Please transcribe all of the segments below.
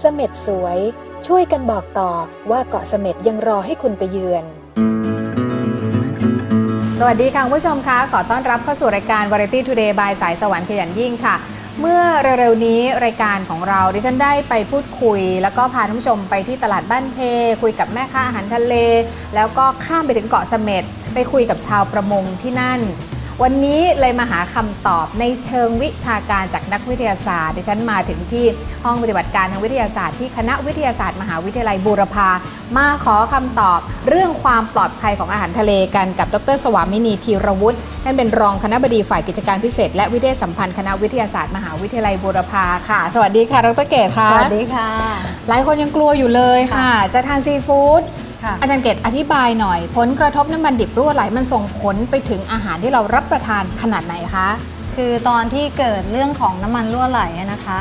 เสม็ดสวย ช่วยกันบอกต่อว่าเกาะเสม็ดยังรอให้คุณไปเยือน สวัสดีค่ะคุณผู้ชมคะขอต้อนรับเข้าสู่รายการ Variety Today by สายสวรรค์ขยันยิ่งค่ะ เมื่อเร็วๆนี้รายการของเราดิฉันได้ไปพูดคุย แล้วก็พาท่านผู้ชมไปที่ตลาดบ้านเพ คุยกับแม่ค้าอาหารทะเล แล้วก็ข้ามไปถึงเกาะเสม็ดไปคุยกับชาวประมงที่นั่น วันนี้เลยมาหาคำตอบในเชิงวิชาการจากนักวิทยาศาสตร์ ดิฉันมาถึงที่ห้องปฏิบัติการทางวิทยาศาสตร์ที่คณะวิทยาศาสตร์มหาวิทยาลัยบูรพามาขอคำตอบเรื่องความปลอดภัยของอาหารทะเลกันกับดร สวามินีธีรวุฒิท่านเป็นรองคณะบดีฝ่ายกิจการพิเศษ และวิทยาสัมพันธ์คณะวิทยาศาสตร์มหาวิทยาลัยบูรพาค่ะ สวัสดีค่ะดรเกตค่ะสวัสดีค่ะ หลายคนยังกลัวอยู่เลยค่ะ จะทานซีฟู้ดค่ะ อาจารย์เกตอธิบายหน่อย ผลกระทบน้ำมันดิบรั่วไหลมันส่งผลไปถึงอาหารที่เรารับประทานขนาดไหนคะ คือตอนที่เกิดเรื่องของน้ำมันรั่วไหลอะนะคะ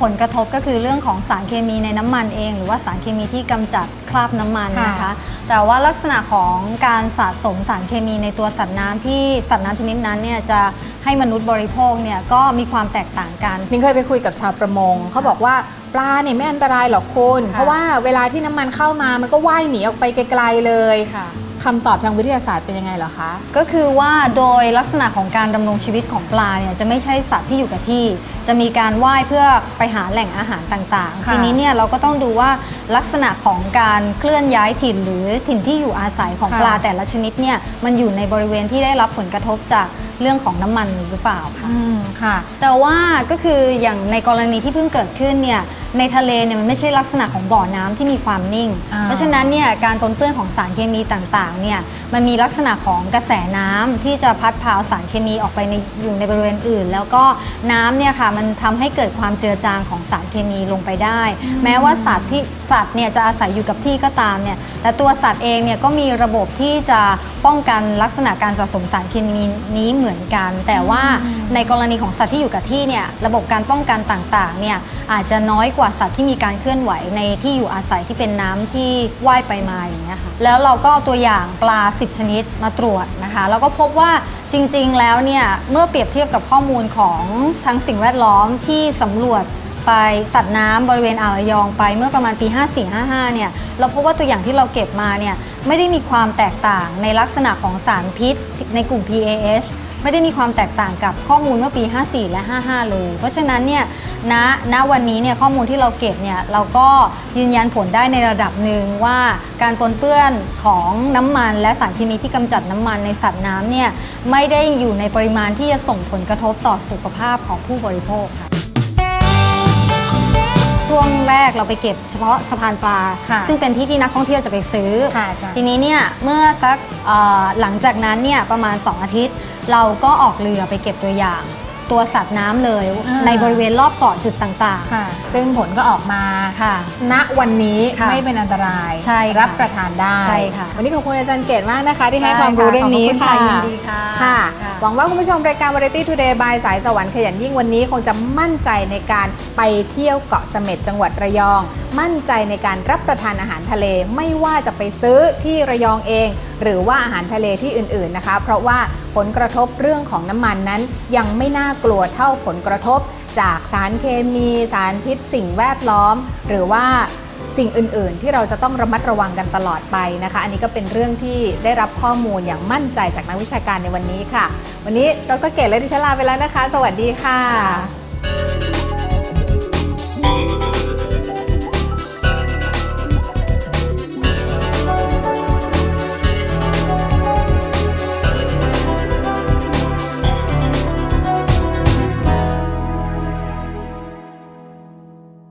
ผลกระทบก็คือเรื่องของสารเคมีในน้ำมันเอง หรือว่าสารเคมีที่กำจัดคราบน้ำมันนะคะค่ะแต่ว่าลักษณะของการสะสมสารเคมีในตัวสัตว์น้ำที่สัตว์น้ำชนิดนั้นเนี่ยจะ ให้มนุษย์บริโภคเนี่ยก็มีความแตกต่างกัน นิ้งเคยไปคุยกับชาวประมง เขาบอกว่าปลาเนี่ยไม่อันตรายหรอกคุณค่ะเพราะว่าเวลาที่น้ำมันเข้ามามันก็ว่ายหนีออกไปไกลๆเลย ค่ะ คำตอบทางวิทยาศาสตร์เป็นยังไงเหรอคะ ก็คือว่าโดยลักษณะของการดำรงชีวิตของปลาเนี่ยจะไม่ใช่สัตว์ที่อยู่กับที่ จะมีการว่ายเพื่อไปหาแหล่งอาหารต่างๆ ค่ะ ทีนี้เนี่ยเราก็ต้องดูว่าลักษณะของการเคลื่อนย้ายถิ่นหรือถิ่นที่อยู่อาศัยของค่ะปลาแต่ละชนิดเนี่ยมันอยู่ในบริเวณที่ได้รับผลกระทบจากเรื่องของน้ำมันหรือเปล่าค่ะ อืมค่ะ แต่ว่าก็คืออย่างในกรณีที่เพิ่งเกิดขึ้นเนี่ยในทะเลเนี่ยมันไม่ใช่ลักษณะของบ่อน้ำที่มีความนิ่ง อ่า เพราะฉะนั้นเนี่ยการปนเปื้อนของสารเคมีต่างๆเนี่ยมันมีลักษณะของกระแสน้ำที่จะพัดพาเอาสารเคมีออกไปในอยู่ในบริเวณอื่น แล้วก็น้ำเนี่ยค่ะมันทำให้เกิดความเจือจางของสารเคมีลงไปได้ แม้ว่าสัตว์ที่สัตว์เนี่ยจะอาศัยอยู่กับที่ก็ตามเนี่ยแต่ตัวสัตว์เองเนี่ยก็มีระบบที่จะป้องกันลักษณะการสะสมสารเคมีนี้เหมือนกัน แต่ว่าในกรณีของสัตว์ที่อยู่กับที่เนี่ยระบบการป้องกันต่างๆเนี่ยอาจจะน้อยกว่าสัตว์ที่มีการเคลื่อนไหวในที่อยู่อาศัยที่เป็นน้ำที่ว่ายไปมาอย่างเงี้ยค่ะแล้วเราก็เอาตัวอย่างปลา 10 ชนิดมาตรวจนะคะ แล้วก็พบว่าจริง ๆ แล้วเนี่ยเมื่อเปรียบเทียบกับข้อมูลของทางสิ่งแวดล้อมที่สำรวจไปสัตว์น้ำบริเวณอ่าวระยองไปเมื่อประมาณปี 54-55 เนี่ยเราพบว่าตัวอย่างที่เราเก็บมาเนี่ยไม่ได้มีความแตกต่างในลักษณะของสารพิษในกลุ่ม PAH ไม่ได้มีความแตกต่างกับข้อมูลเมื่อปี 54 และ 55 เลย เพราะฉะนั้นเนี่ยณณวันนี้เนี่ยข้อมูลที่เราเก็บเนี่ยเราก็ยืนยันผลได้ในระดับหนึ่งว่าการปนเปื้อนของน้ำมัน และสารเคมีที่กำจัดน้ำมันในสัตว์น้ำเนี่ยไม่ได้อยู่ในปริมาณที่จะส่งผลกระทบต่อสุขภาพของผู้บริโภคค่ะ กเราไปเก็บเฉพาะสะพานปลา ค่ะซึ่งเป็นที่ที่นักท่องเที่ยวจะไปซื้อ ค่ะอาจารย์ ทีนี้เนี่ยเมื่อสักเอ่อหลังจากนั้นเนี่ยประมาณ 2 อาทิตย์ เราก็ออกเรือไปเก็บตัวอย่าง ตัวสัตว์น้ำเลย อ่า ในบริเวณรอบเกาะจุดต่าง ค่ะ ซึ่งผลก็ออกมา ๆ ค่ะ ณวันนี้ค่ะไม่เป็นอันตราย ใช่ค่ะรับประทานได้ ใช่ค่ะ วันนี้ขอบคุณอาจารย์เกตมากนะคะ ที่ให้ได้ความรู้ค่ะเรื่องนี้ขอบค่ะคุณค่ะยินดีค่ะค่ะ ค่ะ หวังว่าคุณผู้ชมรายการ Variety Today by สายสวรรค์ขยันยิ่งวันนี้ คงจะมั่นใจในการไปเที่ยวเกาะเสม็ดจังหวัดระยอง มั่นใจในการรับประทานอาหารทะเล ไม่ว่าจะไปซื้อที่ระยองเอง หรือว่าอาหารทะเลที่อื่นๆนะคะ เพราะว่าผลกระทบเรื่องของน้ำมันนั้นยังไม่น่ากลัวเท่าผลกระทบ จากสารเคมีสารพิษ สิ่งแวดล้อม หรือว่าสิ่งอื่น ๆ ที่เราจะต้องระมัดระวังกันตลอดไปนะคะ อันนี้ก็เป็นเรื่องที่ได้รับข้อมูลอย่างมั่นใจจากนักวิชาการในวันนี้ค่ะ วันนี้ดรเกศและดิฉันลาไปแล้วนะคะ สวัสดีค่ะ